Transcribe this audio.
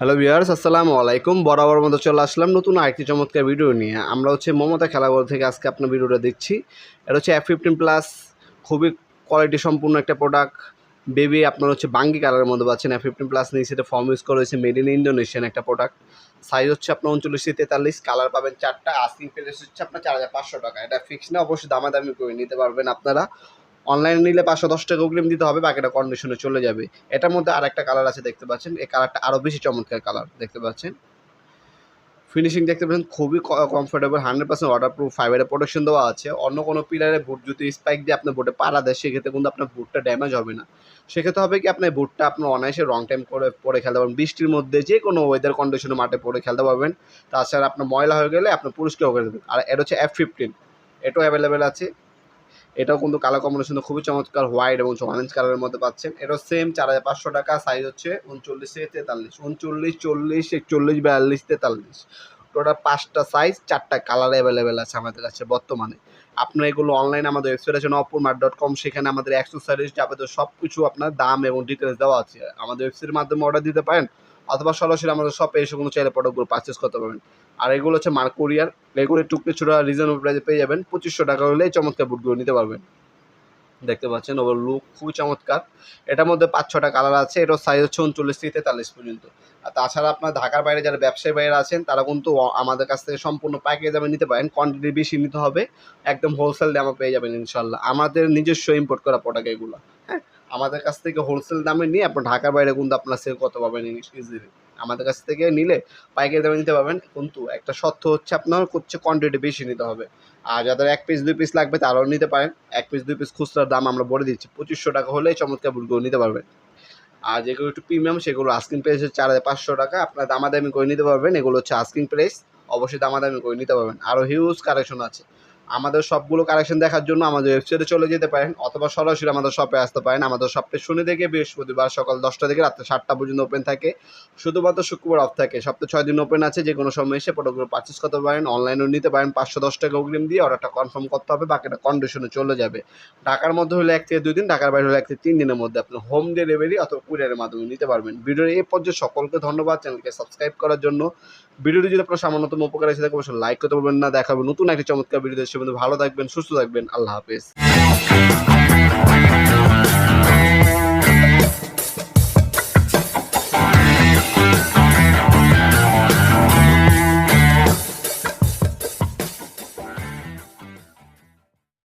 Hello viewers আসসালামু আলাইকুম। বরাবর মতো চলে আসলাম নতুন আরেকটি চমৎকার ভিডিও নিয়ে। আমরা হচ্ছে মমতা খেলাঘর থেকে আজকে আপনার ভিডিওটা দেখছি। এটা হচ্ছে এফ ফিফটিন প্লাস খুবই কোয়ালিটি সম্পূর্ণ একটা প্রোডাক্ট বেবি আপনার হচ্ছে বাঙ্গি কালারের মধ্যে পাচ্ছেন এফ ফিফটিন প্লাস নিয়ে। সেটা ফর্ম ইউজ করা হয়েছে মেড ইন ইন্দোনেশিয়ান একটা প্রোডাক্ট সাইজ হচ্ছে আপনার উনচল্লিশ তেতাল্লিশ। কালার পাবেন চারটা আস্কিং প্রাইস হচ্ছে আপনার চার হাজার পাঁচশো টাকা। এটা ফিক্স না, অবশ্যই দামাদামি করে নিতে পারবেন আপনারা। অনলাইনে নিলে পাঁচশো দশ টাকা অগ্রিম দিতে হবে, বাকিটা কন্ডিশনে চলে যাবে। এটার মধ্যে আর একটা কালার আছে, দেখতে পাচ্ছেন। এই কালারটা আরও বেশি চমৎকার কালার দেখতে পাচ্ছেন। ফিনিশিং দেখতে পাচ্ছেন, খুবই comfortable hundred percent waterproof ফাইবারের প্রোটেকশন দেওয়া আছে। অন্য কোনো পিলারে বুট যদি স্পাইক দিয়ে আপনার বুটে পাড়া দেয়, সেক্ষেত্রে কিন্তু আপনার বুটটা ড্যামেজ হবে না। সেক্ষেত্রে হবে কি আপনার বুটটা আপনার অনায়াসে রং টাইম করে পরে খেলতে পারবেন। বৃষ্টির মধ্যে যে কোনো ওয়েদার কন্ডিশনে মাঠে পরে খেলতে পারবেন। তাছাড়া আপনার ময়লা হয়ে গেলে আপনার পরিষ্কার করে দেবেন। আর এটা হচ্ছে এফ ফিফটিন এটাও অ্যাভেলেবেল আছে। এটাও কিন্তু কালার কম্বিনেশন খুবই চমৎকার হোয়াইট এবং অরেঞ্জ কালারের মধ্যে পাচ্ছেন। এটাও সেম চার হাজার পাঁচশো টাকা সাইজ হচ্ছে উনচল্লিশ তেতাল্লিশ। উনচল্লিশ, চল্লিশ, একচল্লিশ, বিয়াল্লিশ, তেতাল্লিশ। টোটাল পাঁচটা সাইজ চারটা কালার অ্যাভেলেবেল আছে আমাদের কাছে বর্তমানে। আপনার এগুলো অনলাইনে আমাদের ওয়েবসাইট আছে নপুর মার্ট ডট কম সেখানে আমাদের অ্যাক্সেসরিজ যাবতীয় সব কিছু আপনার দাম এবং ডিটেলস দেওয়া আছে। আমাদের ওয়েবসাইটের মাধ্যমে অর্ডার দিতে পারেন। অথবা সরাসরি আমাদের শপে এসে কোনো চাইলে প্রোডাক্টগুলো পারচেস করতে পারবেন। আর এগুলো হচ্ছে মার্ক কোরিয়ার এগুলো টুকটে ছোটো রিজনেবল প্রাইসে পেয়ে যাবেন। পঁচিশশো টাকা হলে এই চমৎকার বুটগুলো নিতে পারবেন। দেখতে পাচ্ছেন ওর লুক খুবই চমৎকার। এটার মধ্যে পাঁচ ছটা কালার আছে, এটার সাইজ হচ্ছে উনচল্লিশ থেকে তেতাল্লিশ পর্যন্ত। আর তাছাড়া আপনার ঢাকার বাইরে যারা ব্যবসায়ী বাইরে আছেন, তারা কিন্তু আমাদের কাছ থেকে সম্পূর্ণ প্যাকেজ দামে নিতে পারেন। কোয়ান্টিটি বেশি নিতে হবে, একদম হোলসেল দামে পেয়ে যাবেন ইনশাল্লাহ আমাদের নিজস্ব ইম্পোর্ট করা প্রোডাক্ট এগুলো হ্যাঁ? আমাদের কাছ থেকে হোলসেল দামে নিয়ে আপনার ঢাকার বাইরে কিন্তু আপনার সেল করতে পারবেন ইজিলি আমাদের কাছ থেকে নিলে পাইকারি দামে নিতে পারবেন। কিন্তু একটা শর্ত হচ্ছে আপনার হচ্ছে কোয়ান্টিটি বেশি নিতে হবে। আর যাদের এক পিস দুই পিস লাগবে তারাও নিতে পারেন। এক পিস দুই পিস খুচরার দাম আমরা বলে দিচ্ছি। পঁচিশশো টাকা হলেই চমৎকার বুটগুলো নিতে পারবেন। আর যেগুলো একটু প্রিমিয়াম সেগুলো আস্কিং প্রাইস হচ্ছে চার হাজার পাঁচশো টাকা। আপনার দামাদামি করে নিতে পারবেন। এগুলো হচ্ছে আস্কিং প্রাইস অবশ্যই দামাদামি করে নিতে পারবেন। আরও হিউজ কালেকশন আছে। আমাদের সবগুলো কালেকশন দেখার জন্য আমাদের ওয়েবসাইটে চলে যেতে পারেন অথবা সরাসরি আমাদের শপে আসতে পারেন। আমাদের শপটা শনি থেকে বৃহস্পতিবার সকাল দশটা থেকে রাত্রে সাতটা পর্যন্ত ওপেন থাকে। শুধুমাত্র শুক্রবার অফ থাকে। সপ্তাহে ছয় দিন ওপেন আছে। যে কোনো সময় এসে প্রোডাক্টগুলো পারচেস করতে পারেন। অনলাইনেও নিতে পারেন। পাঁচশো দশ টাকা অগ্রিম দিয়ে অর্ডারটা কনফার্ম করতে হবে। বাকিটা কন্ডিশনে চলে যাবে। ঢাকার মধ্যে হলে এক থেকে দুই দিন, ঢাকার বাইরে হলে এক থেকে তিন দিনের মধ্যে আপনি হোম ডেলিভারি অথবা কুরিয়ারের মাধ্যমে নিতে পারবেন। ভিডিওর এই পর্যায়ে সকলকে ধন্যবাদ। চ্যানেলকে সাবস্ক্রাইব করার জন্য। ভিডিওটি যদি আপনার সামান্যতম উপকার আছে অবশ্যই লাইক করতে পারবেন না। দেখাবেন নতুন একটি চমৎকার ভিডিও দেখে ভালো থাকবেন, সুস্থ থাকবেন। আল্লাহ হাফেজ।